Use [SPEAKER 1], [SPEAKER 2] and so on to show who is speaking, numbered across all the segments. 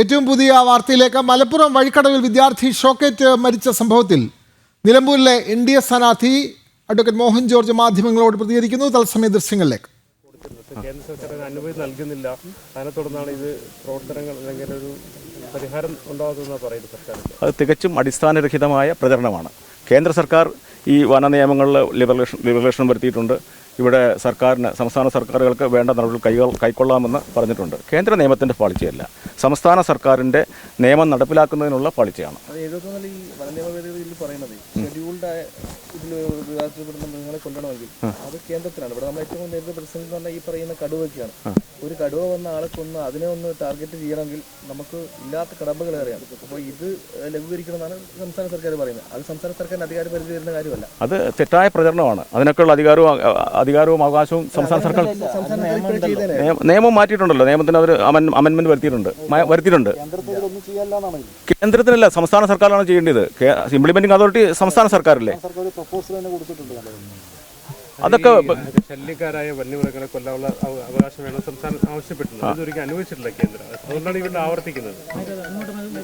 [SPEAKER 1] ഏറ്റവും പുതിയ വാർത്തയിലേക്ക് മലപ്പുറം വഴിക്കടവിൽ വിദ്യാർത്ഥി ഷോക്കേറ്റ് മരിച്ച സംഭവത്തിൽ നിലമ്പൂരിലെ എൻ ഡി എ സ്ഥാനാർത്ഥി അഡ്വക്കേറ്റ് മോഹൻ ജോർജ് മാധ്യമങ്ങളോട് പ്രതികരിക്കുന്നു. തത്സമയ ദൃശ്യങ്ങളിലേക്ക്.
[SPEAKER 2] കേന്ദ്ര സർക്കാർ അതിന് അനുമതി നൽകുന്നില്ല. അതിനെ തുടർന്നാണ് ഇത് പ്രവർത്തനങ്ങൾ അല്ലെങ്കിൽ ഒരു പരിഹാരം ഉണ്ടാകുന്നതെന്നാണ് പറയുന്നത് സർക്കാരിന്റെ
[SPEAKER 3] അത് തികച്ചും അടിസ്ഥാനരഹിതമായ പ്രചരണമാണ്. കേന്ദ്ര സർക്കാർ ഈ വന നിയമങ്ങളിൽ ലിബറലേഷൻ ലിബറലേഷൻ വരുത്തിയിട്ടുണ്ട്. ഇവിടെ സർക്കാരിന് സംസ്ഥാന സർക്കാരുകൾക്ക് വേണ്ട നടപടികൾ കൈകൾ കൈക്കൊള്ളാമെന്ന് പറഞ്ഞിട്ടുണ്ട്. കേന്ദ്ര നിയമത്തിന്റെ പാളിച്ചയല്ല. സംസ്ഥാന സർക്കാരിന്റെ നിയമം നടപ്പിലാക്കുന്നതിനുള്ള പാളിച്ചയാണ്.
[SPEAKER 4] അത് കേന്ദ്രത്തിലാണ്. ഇവിടെ നമ്മൾ ഏറ്റവും നേരത്തെ പ്രതിസന്ധി എന്ന് പറഞ്ഞാൽ ഈ പറയുന്ന കടുവയ്ക്കാണ് ഒരു കടുവ വന്ന ആളെ കൊന്ന് അതിനെ ഒന്ന് ടാർഗറ്റ് ചെയ്യണമെങ്കിൽ നമുക്ക് ഇല്ലാത്ത കടമ്പകൾ അറിയാം അപ്പോൾ ഇത് ലഘൂകരിക്കണമെന്നാണ് സംസ്ഥാന സർക്കാർ പറയുന്നത്. അത് സംസ്ഥാന സർക്കാരിന് അധികാര പരിധി വരുന്ന കാര്യമല്ല.
[SPEAKER 3] അത് തെറ്റായ പ്രചരണമാണ്. അതിനൊക്കെയുള്ള അധികാരവും അധികാരവും അവകാശവും സംസ്ഥാന സർക്കാർ നിയമ- മാറ്റിയിട്ടുണ്ടല്ലോ. നിയമത്തിന് അവർ അമെൻമെന്റ് വരുത്തിയിട്ടുണ്ട്. വരുത്തിയിട്ടുണ്ട്. കേന്ദ്രത്തിനല്ല സംസ്ഥാന സർക്കാരാണ് ചെയ്യേണ്ടത്. ഇംപ്ലിമെന്റിംഗ് അതോറിറ്റി സംസ്ഥാന സർക്കാരല്ലേ? അതൊക്കെ
[SPEAKER 2] ശല്യക്കാരായ വന്യമൃഗങ്ങളെ കൊല്ലാനുള്ള അവകാശം വേണം സംസ്ഥാനം ആവശ്യപ്പെട്ടിട്ടുണ്ട്. അനുവദിച്ചിട്ടില്ല കേന്ദ്രം. അതുകൊണ്ടാണ് ഇവിടെ ആവർത്തിക്കുന്നത്.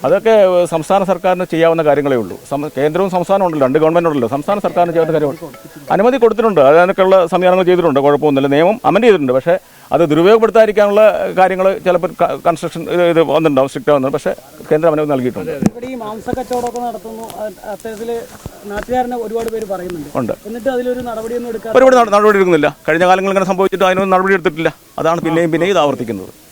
[SPEAKER 3] അതൊക്കെ സംസ്ഥാന സർക്കാരിന് ചെയ്യാവുന്ന കാര്യങ്ങളേ ഉള്ളൂ. കേന്ദ്രവും സംസ്ഥാനം ഉണ്ടല്ലോ രണ്ട് ഗവൺമെന്റ് ഉണ്ടല്ലോ. സംസ്ഥാന സർക്കാരിന് ചെയ്യാവുന്ന കാര്യങ്ങൾ അനുമതി കൊടുത്തിട്ടുണ്ട്. അതിനൊക്കെയുള്ള സംവിധാനങ്ങൾ ചെയ്തിട്ടുണ്ട്. കുഴപ്പമൊന്നുമില്ല. നിയമം അമെൻഡ് ചെയ്തിട്ടുണ്ട്. പക്ഷേ അത് ദുരുപയോഗപ്പെടുത്താതിരിക്കാനുള്ള കാര്യങ്ങൾ ചിലപ്പോൾ കൺസ്ട്രക്ഷൻ ഇത് വന്നിട്ടുണ്ടാവും സ്ട്രിക്റ്റ് ആവുന്നുണ്ട്. പക്ഷേ കേന്ദ്രം അനുമതി നൽകിയിട്ടുണ്ട്.
[SPEAKER 5] ഇവിടെ ഈ മാംസ കച്ചവടമൊക്കെ നടത്തുന്നു. അ- അത്തരത്തിൽ നാട്ടുകാരനെ ഒരുപാട് പേര് പറയുന്നുണ്ട്.
[SPEAKER 3] ഉണ്ട്.
[SPEAKER 5] എന്നിട്ട് അതിലൊരു നടപടിയൊന്നും
[SPEAKER 3] ഒരുപാട് നടപടി എടുക്കുന്നില്ല കഴിഞ്ഞ കാലങ്ങളിൽ ഇങ്ങനെ സംഭവിച്ചിട്ട് അതിനൊന്നും നടപടി എടുത്തിട്ടില്ല അതാണ് പിന്നെയും പിന്നെയും ഇത് ആവർത്തിക്കുന്നത്.